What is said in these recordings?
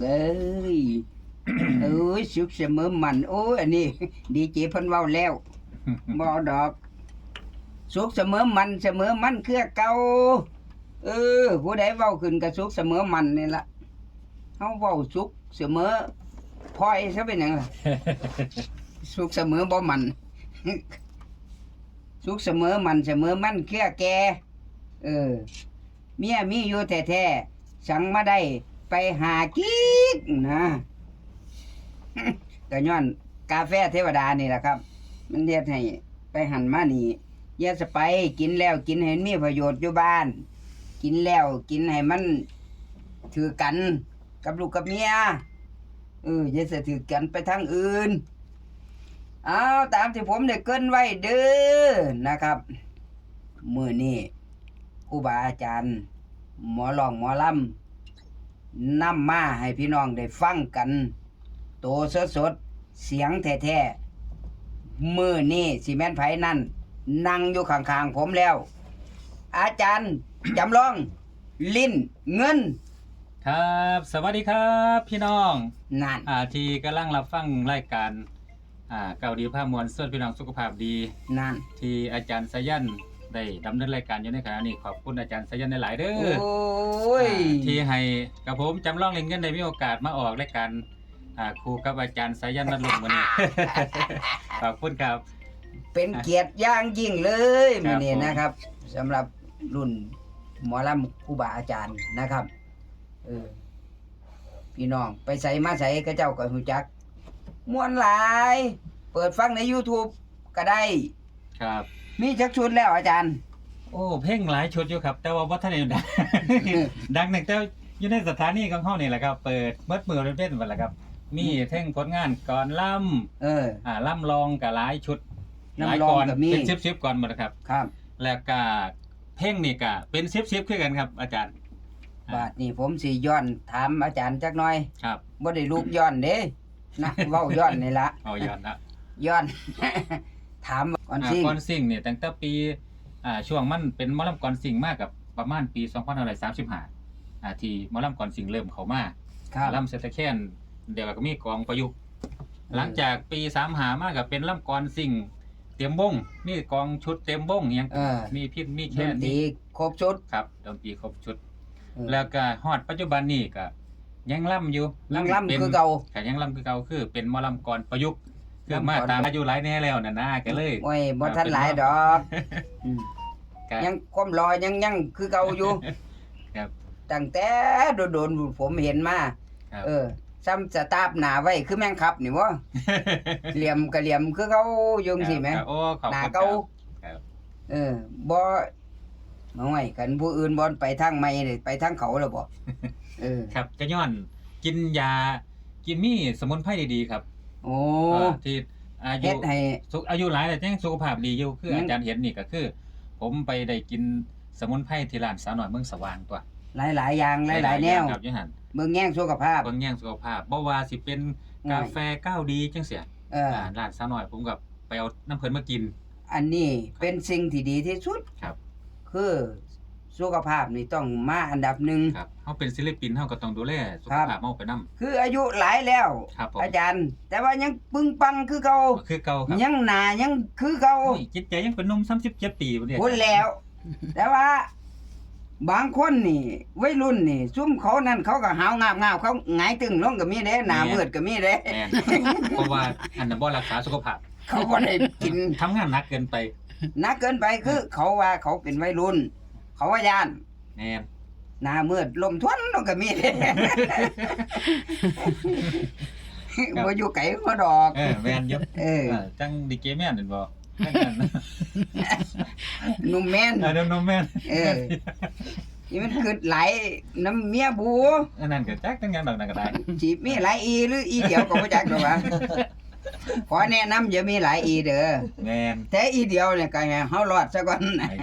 เอ้ยเอ้ยสุขเสมอมัน โอ้ยอันนี้ ดีเจเพิ่นเว้าแล้วบ่ดอก สุขเสมอมันเสมอมันคือเก่าเออ ผู้ใดเว้าขึ้นก็สุขเสมอมันนี่ล่ะเฮาเว้าสุขเสมอพลอยซะเป็นหยังล่ะสุขเสมอบ่มันสุขเสมอมันเสมอมันเครือแก เออ เมียมีอยู่แท้ๆสั่งมาได้ ไปหากิ๊กนะก็ย้อนกาแฟเทวดานี่แหละครับ มันเรียกให้ไปหันมานี่อย่าสไปกินแล้วกินให้มีประโยชน์อยู่บ้าน กินแล้วกินให้มันถือกันกับลูกกับเมียเอออย่าสะถือกันไปทางอื่น เอาตามที่ผมได้เกินไว้เด้อนะครับมือนี้ครูบาอาจารย์ หมอหลองหมอลำ นำมาให้พี่น้องได้ฟังกัน โตสดสดๆเสียงแท้ๆมือนี้สิแม่นไผนั่น นั่งอยู่ข้างๆผมแล้ว อาจารย์จำลองลิ้นเงิน ครับ สวัสดีครับพี่น้องนั่น อ่าที่กำลังรับฟังรายการอ่าเก่าดีภาพมวลส่วนพี่น้องสุขภาพดี นั่น ที่อาจารย์สายัน ได้ดำเนินรายการอยู่ในขณะนี้ขอบคุณอาจารย์สายันหลายๆเด้โออ้ยอ่าที่ให้กับผมจำลองเล่นเงินได้มีโอกาสมาออกรายการอ่าครูกับอาจารย์สายันนัดลงวันนี้ ขอบคุณครับ เป็นเกียรติอย่างยิ่งเลยครัมื้บอนี้ผมนะครับสำหรับรุ่นหมอลำครูบาอาจารย์นะครับเออพี่น้องไปใส่มาใส่ก็เจ้าก็รู้จักม่วนหลาย เปิดฟังใน YouTube ก็ได้ ครับ มีจักชุดแล้วอาจารย์ โอ้เพ่งหลายชุดอยู่ครับ แต่ว่าวัฒนธรรมดัง ดังหนึ่งแต่อยู่ในสถานีของเขานี่แหละครับ เปิดเมื่อมือเป็นๆหมดแหละครับ มีเท่งผลงานก่อนล่ำเอออ่าล่ำลองกับหลายชุดล่ำหลายลองก่อนก็มี เป็นซิบซิบก่อนหมดนะครับ ครับ แล้วก็เพ่งนี่ก็เป็นซิบซิบคือกันครับ อาจารย์บาทนี่ผมสิย้อนถามอาจารย์จักหน่อยครับบ่ได้ลูกย้อนเด้นะเว้าย้อนนี่ละเอาย้อนนะย้อน ถาม ก่อนอ่าสิก่อนสิ่งเนี่ยตั้งแต่ปีอ่าช่วงมันเป็นหมอลำก่อนสิ่งมากกับประมาณปี2535อ่าที่หมอลำก่อนสิ่งเริ่มเข้ามาครับ ลำเซตแคนเดี๋ยวก็มีกองประยุกต์หลังจากปีสามหามากกับเป็นลำกรสิ่งเตรียมบงมีกองชุดเตรียมบงอิหยังเออ มีพิษมีดแค่นตรีนี้ครบชุดครับดนตรีครบชุด เออแล้วก็ฮอดปัจจุบันนี้ก็ยังล่ำอยู่ยังล่ำป็น คือเก่าก็ยังล่ำคือเก่าคือเป็นหมอลำกรประยุกต์ คือลำกรมาตามอายุหลายแน่แล้วน่ะนะก็เลย โอ้ยบ่ทันหลายดอกอืมก็ยังความรอยังยังคือเก่าอยู่ครับ ตั้งแต่โดนๆผมเห็นมาครับ เออซ้ำสตาร์ฟหน้าไว้คือแม่งขับนี่บ่เหลี่ยมก็เหลี่ยมคือเขาอยู่จังซี่แหมครับโอ้ขอบหน้าคุณเก่าครับ เออบ่น้อยคันผู้อื่นบ่ไปทางใหม่นี่ไปทางเขาแล้วบ่ เออ ครับก็ย้อนกินยากินมีสมุนไพรดีๆครับ โอ้เอ่อที่อายุ เฮ็ดให้ สุขอายุหลายแต่ยังสุขภาพดีอยู่คือยัง อาจารย์เห็นนี่ก็คือ ผมไปได้กินสมุนไพรที่ร้านสาวหน่อยเมืองสว่างตัวหลายๆอย่างหลายๆแนวครับอยูหันเบิ่งแย่งสุขภาพเบิ่งแย่งสุขภาพบ่ว่าสิเป็นกาแฟก้าวดีจังเสียเอออ่าร้านสาวหน่อยผมกับไปเอาน้ำเพิ่นมากิน อันนี้เป็นสิ่งที่ดีที่สุดครับ คือ สุขภาพนี่ต้องมาอันดับหนึ่ง ครับเฮาเป็นศิลปินเฮาก็ต้องดูแลสุขครับภาพเฮาไปนํคืออายุหลายแล้ว ครับผมอาจารย์ แต่ว่ายังปึงปังคือเก่าคือเก่าครับยังหนายังคือเก่าโอ้ยจิตใจยังเป็นหนุ่ม37ปีบ่เนี่ยพูดแล้ว แต่ว่า บางคนนี่วัยรุ่นนี่ ซุ่มเขานั่นเขาก็หาวงาบงาบเขาหงายตึงลงก็มีเด้หน้ามืดก็มีเด้แม่นเพราะว่าอันนั้นบ่รักษาสุขภาพ เขาบ่ได้กินทำงานหนักเกินไปหนักเกินไปคือ เขาว่าเขาเป็นวัยรุ่น เขาว่าย่านแม่นหน้ามืดลมทวนลงก็มีเด้ครับบ่อยู่ไกลก็ดอก เออแม่นเยอะเออ เออจังดีเกแม่นนั่นบ่จังนั้นหนุ่มแม่น เออเดี๋ยวน้องแม่นเออนี่มันคือหลายน้ำเมียบูอันนั้นก็จักจังงั้นดอกนั่นก็ได้จีบมีหลายอีหรืออีเดียวก็บ่จักดอกว่าขอแนะนำอย่ามีหลายอีเด้อแม่นแต่อีเดียวเนี่ยก็ให้เฮารอดซะก่อนไอ้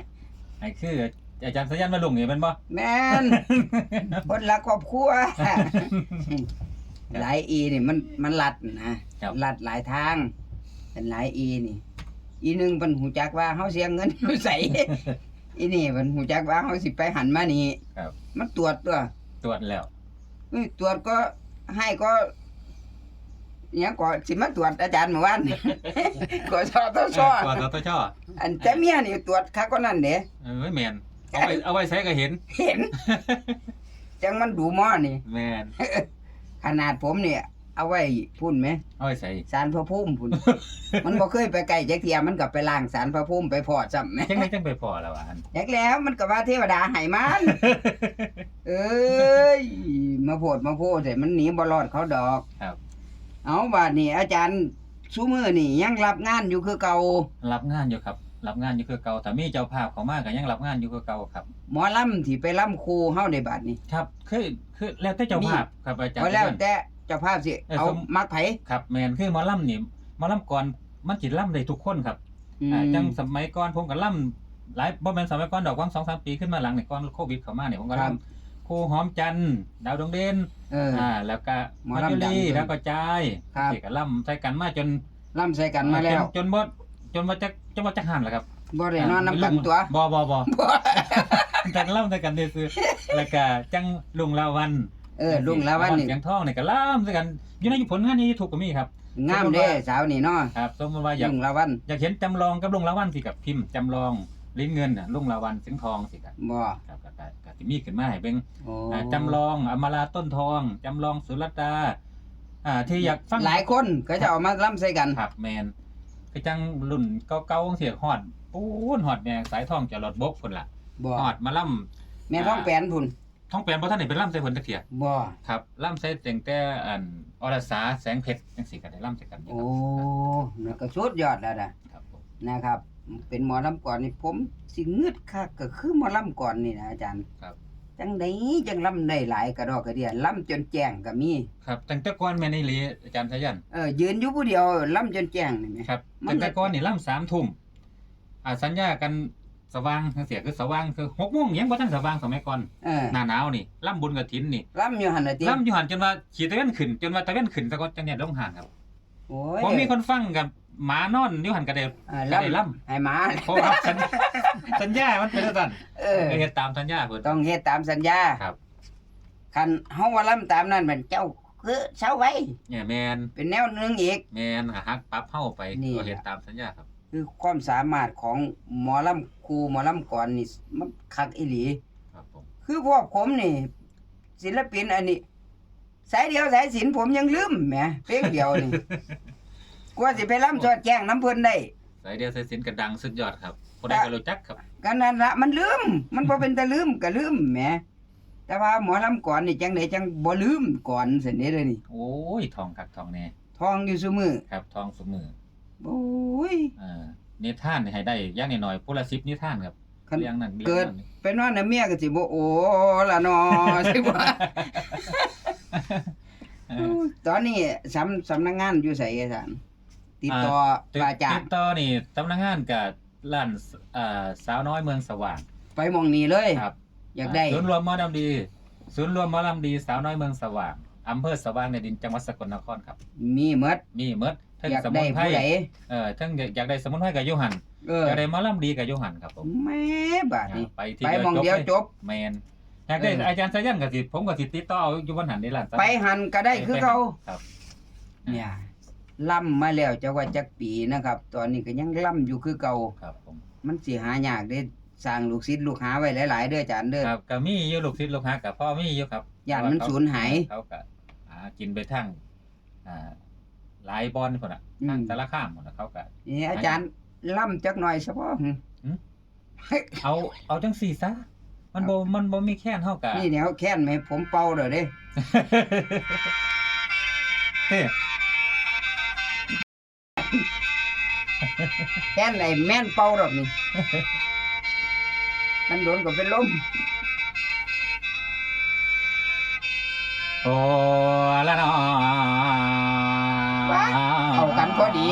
ไอ้คือ อาจารย์สยันมาลงนี่แม่นบ่ แม่น คนละครอบครัว หลายอีนี่มันมันลัดนะครับ ลัดหลายทาง เป็นหลายอีนี่ อีหนึงเพิ่นหูจักว่าเฮาเสียเงินใส่อีนี่เพิ่นหูจักว่าเฮาสิไปหันมานี่ครับ มันตรวจตัวตรวจแล้วเอ้ยตรวจก็ให้ก็เนี่ยก็สิมาตรวจอาจารย์เมื่อวานนี่ก็ชอตชอกว่าตชอันแต่เมียนี่ตรวจคักก็นั่นเด้เอ้ยแมน เอาไว้เอาไว้ใช้ก็เห็น เห็น จังมันดูหม้อนี่ แมนขนาดผมเนี่ย เอาไว้พุ่นไหมเอาไว้ใส่สารพระภูมิพุ่น มันบ่เคยไปไกลจักเทียมันก็ไปล้างสารพระภูมิไปพอซ้ำแหมจังไดจังไปพอแล้วอะอันอยากแล้วมันก็ว่าเทวดาให้มัน เอ้ยมาโพดมาโพดแต่มันหนีบ่รอดเขาดอก ครับ เอาบาดนี้อาจารย์ซุมือนี่ยังรับงานอยู่คือเก่ารับงานอยู่ครับ รับงานอยู่คือเก่าแต่มีเจ้าภาพเขามาก็ยังรับงานอยู่คือเก่าครับ หมอลำที่ไปลำครูเฮาในบาดนี้ครับคือคือแล้วแต่เจ้าภาพครับอาจารย์เอาแล้วแต่เจ้าภาพสิเออเอาสม มักไผ ครับแมนคือหมอลำนี่หมอลำก่อนมันจิตล่ำได้ทุกคนครับอืมอ่าจังสมัยก่อนผมก็ล่ำหลายบ่แม่นสมัยก่อนดอกว่างสองสามปีขึ้นมาหลังเนี่ยก่อนโควิดเข้ามาเนี่ยผมก็ครับ ล่ำครูหอมจันทร์ดาวดวงเด่นเออ อ่าแล้วก็หมอมัลำจจุดังรีด้วยแล้วก็จายครับ ที่ก็ล่ำใส่กันมาจนลำใส่กันมาแล้ว จนจนบ่จ นว่าจะจนว่าจะหันแหละครับบ่ได้นอนน้ำกันตัวบ่บ่บ่แต่ล่ำใส่กันซื่อๆแล้วก็จังลุงลาวันเออลุงละวันนี่เสียงทองนี่ก็ล่ำใส่กันอยู่ในผลงานนี้ถูกก็มีครับงามเด้สาวนี่เนาะครับสมมติว่าอยากลุงละวันอยากเห็นจำลองกับลุงละวันสิกับพิมพ์จำลองลิ้นเงินน่ะลุงละวันเสียงทองสิครับบ่ครับก็ก็ก็สิมีขึ้นมาให้เบิ่งโอ้อ่าจำลองอมราต้นทองจำลองสุรตาอ่าที่อยากฟังหลายคนก็จะเอามาลำใส่กันครับแมน คือจังรุ่นเก่าๆเสียฮอดปูนฮอดแม่สายทองจะรถบกพุ่นล่ะบ่ฮอดมาล่ํแม่ท้องแปลนพุ่นท้องแปลนบ่ทันได้เป็นล่ำใส่เพิ่นตะเกียบ่ครับล่ำใส่แต่งแต่อันอรสาแสงเพชรจังซี่ก็ได้ล่ำใส่กันอยู่โอ้นั่นก็สุดยอดแล้วนะครับผมนะครับ เป็นหมอลำก่อนนี่ผมสิงึดคักก็คือหมอลำก่อนนี่นะอาจารย์ครับ จังไดจังลำได้หลายกระดอกกระเดียลำจนแจ้งก็มีครับตั้งแต่ก่อนแม่นอีหลีอาจารย์สายันเออยืนอยู่ผู้เดียวลำจนแจ้งนี่แหม ครับมันตั้งแต่ก่อนนี่ล่ำสามทุ่มอ่าสัญญากันสว่างจังเสียคือสว่างคือ6โมงยังบ่ทันสว่างสมัยก่อนเออหน้าหนาวนี่ล่ำบุญกฐินนี่ลำอยู่หั่นน่ะติล่ำอยู่หันจนว่าขีตะเวนขึ้นจนว่าตะเวนขึ้นซะก่อนจังเนี่ยลงหานครับโอ้ยผมมีคนฟังกับ หมานอนอยู่หันกระเดบเออก็ได้ลำลำให้หมา เพราะว่าสัญสัญญามันเป็นจังซั่นเออก็เฮ็ดตามสัญญาเพิ่น ต้องเฮ็ดตามสัญญาครับ คันเฮาว่าลำตามนั้นมันเจ้าคือเช้าไว้ เนี่ยแมนเป็นแนวหนึงอีก แมนหักปรับเฮาไปนี่ ก็เฮ็ดตามสัญญาครับ คือความสามารถของหมอลำครูหมอลำก่อนนี่มันคักอีหลี ครับผม คือพวกผมนี่ ศิลปินอันนี้ สายเดียวสายศิลป์ผมยังลืมแหมเพลงเดียวนี่ กว่าสิไปลำสอดแจ้งน้ำเพิ่นได้ สายเดียวสายสินก็ดังสุดยอดครับผู้ใดก็รู้จักครับกันนั่นละมันลืม มันบ่เป็นแต่ลืมก็ลืมแหมแต่ว่าหมอลำก่อนนี่จังไดจังบ่ลืมก่อนซั่นเด้เลยนี่ โอ้ยทองคักทองแน่ทองอยู่ซุมือครับทองสมือโอ้ยเอ่านิทานนี่ให้ได้อย่างน้อยๆผู้ละ10นิทานครับคันเรื่องนั้นรื่องเกิดนั้นเป็นว่าน่ะเมียก็สิบ่โอ้ละนอสิบ่เออตอนนี้สำสำนักงานอยู่ไสอาจารย์ ติดต่อติดว่าจ้างติดต่อนี่ตำนักงานกับร้านอ่าสาวน้อยเมืองสว่างไปหมองนี้เลยครับ อยากได้ศูนย์รวมหมอลำดี ศูนย์รวมหมอลำดี สาวน้อยเมืองสว่างอำเภอสว่างในดินจังหวัดสกลนครครับ มีหมดมีเมดทั้งอยากสมุได้นไพรผู้ใดเอ่อทั้งอยากได้สมุนไพรกับโยหันเอออยากได้หมอลำดีกับโยหันครับผมแม่บาดนี้ไปที่ไปหมองเดียวจบ แมนอยากได้เอออ อาจารย์สายันกับสิผมกับสิติดต่ออยู่บนหันในร้านไปหันก็ได้คือเขาครับ เนี่ย ล่ำมาแล้วจะว่าจักปีนะครับ ตอนนี้ก็ยังล่ำอยู่คือเก่าครับผมมันสิหายากได้สร้างลูกศิษย์ลูกหาไว้หลาย ๆ เด้ออาจารย์เด้อครับก็มีอยู่ลูกศิษย์ลูกหากับพ่อมีอยู่ครับย่านมันสูญหายเขาก็หากินไปทั้งอ่าหลายบอลคนอะอืมทางสารข้ามคนน่ะเขาก็นี่อาจารย์ล่ำจักหน่อยซะบ่หึเอาเอาจังสี่ซะมันบ่มันบ่มีแค่นเท่ากับนี่แนวแค้นไหมผมเป่าเด้อเด้เฮ้ แค้นไอ้แม่นเป่าดอกนี่มันโดนก็เป็นลมโอ้ละนอว้าเข้ากันพอดี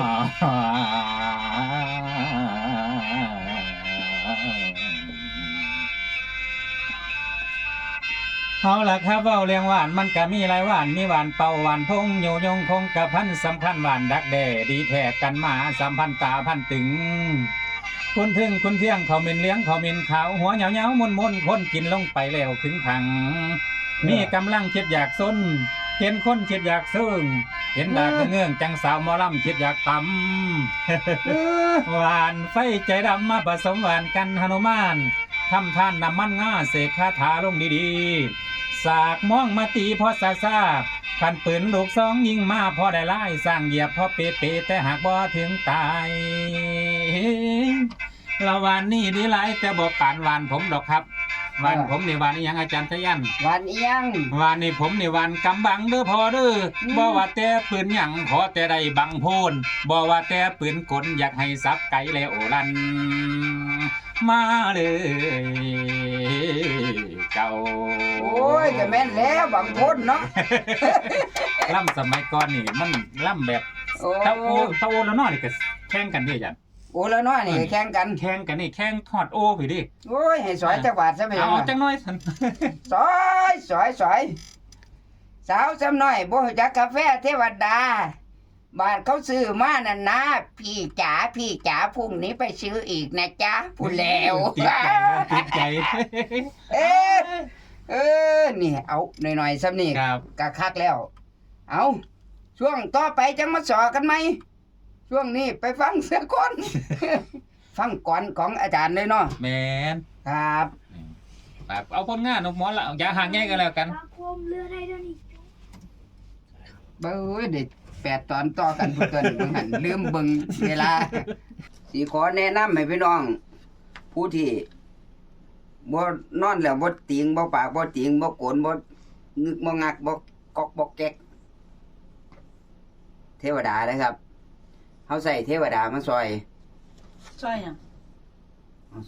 เอาละครับเว้าเรียงหวานมันก็มีหลายหวานมีหวานเป่าหวานพงโยยงคงกระพันสำคัญหวานดักแด่ดีแท้กันมาสัมพันตาพันตึง คุณถึงคุณเที่ยงเขามินเลี้ยงเขามินขาวหัวเหนียวเหนียวมุนมุนคนกินลงไปแล้วถึงพัง มีกำลังคิดอยากซนเห็นคนคิดอยากซึ้งเห็นดากเงื่องจังสาวมอลำคิดอยากตำหวานไฟใจดำมาผสมหวานกันหนุมานทำท่านนำมันง่าเสกคาถาลงดีๆ สากมองมาตีพอซาซาขันปืนลูกสองยิงมาพอได้ไล่สร้างเหยียบพอเปเปแต่หากบ่ถึงตายละวานนี่ดีหลายแต่บอกปานหวานผมดอกครับหวานผมนี่หวานอีหยังอาจารย์ทะยันวันเอียงวานนี่ผมนี่วันกำบังเด้อพอเด้ออมบ่ว่าแต่ปืนหยังขอแต่ได้บังโพนบ่ว่าแต่ปืนกลอยากให้สับไก่แล้วลัน มาเลยเจ้าโอ้ย ก็แม่นแล้วบางคนเนาะ ล่ำสมัยก่อนนี่มันล่ำแบบโอ้เต้าโอเต้าโอแล้วเนอนี่ก็แข่งกันเด้อจันโอ้แล้วเนาะนี่แข่งกัน แข่งกันนี่แข่งทอดโอพี่ดิโอ้ยให้สอยจักบาทซะไปเอาจังน้อยสันสอยสอยสอยสาวซ้ำน้อยบ่รู้จักกาแฟเทวดา บาทเขาซื้อมานั่นนะพี่จ๋าพี่จ๋าพรุ่งนี้ไปซื้ออีกนะจ๊ะพูดแล้วติดใจติดใจ เอ๊ะ เออ นี่ เอาหน่อยๆซ้ำนี่ครับกะคักแล้ว เอาช่วงต่อไปจังมาสอกันไหม ช่วงนี้ไปฟังเสียก่อนฟังก่อนของอาจารย์เลยเนาะ แมนครับ แบบเอาผลงานนกหมอนละอย่าห่างแง่กันแล้วกันปลาโคมเรือได้ด้วยนี่เบ้ยเด็ดแปดตอนต่อกันเพื่อนเบิ่งหันลืมเบิ่งเวลา สีขอแนะนำให้พี่น้อง ผู้ที่ บ่นอนแล้วบ่ติงบ่ปากบ่ติงบ่โกนบ่งึกบ่งักบ่กอกบ่แก๊ก เทวดานะครับเฮาใส่เทวดามาซอย ช่วยหยัง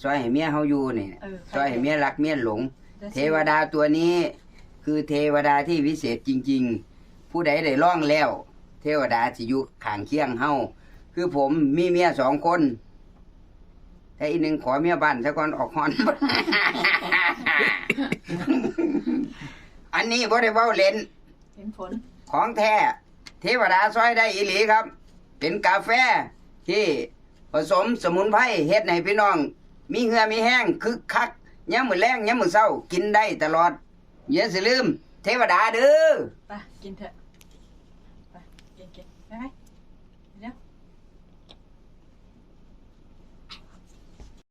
ซอยให้เมียเฮาอยู่นี่เออซอยให้เมียรักเมียหลงดี๋ยเทวดาตัวนี้ คือเทวดาที่วิเศษจริง ๆ ผู้ใดได้ร่องแล้ว เทวดาสิอยู่ข้างเคียงเฮาคือผมมีเมียสองคน แต่อีกหนึ่งขอเมียบ้านซะก่อนออกฮอน อันนี้บ่ได้เว้าเล่น เห็นผลของแท้เทวดาซอยได้อีหลีครับ เป็นกาแฟที่ผสมสมุนไพรเฮ็ดให้พี่น้อง มีเหงื่อมีแห้งคึกคักยามมื้อแลงยามมื้อเช้า กินได้ตลอดอย่าสิลืม เทวดาเด้อ ไปกินเถอะ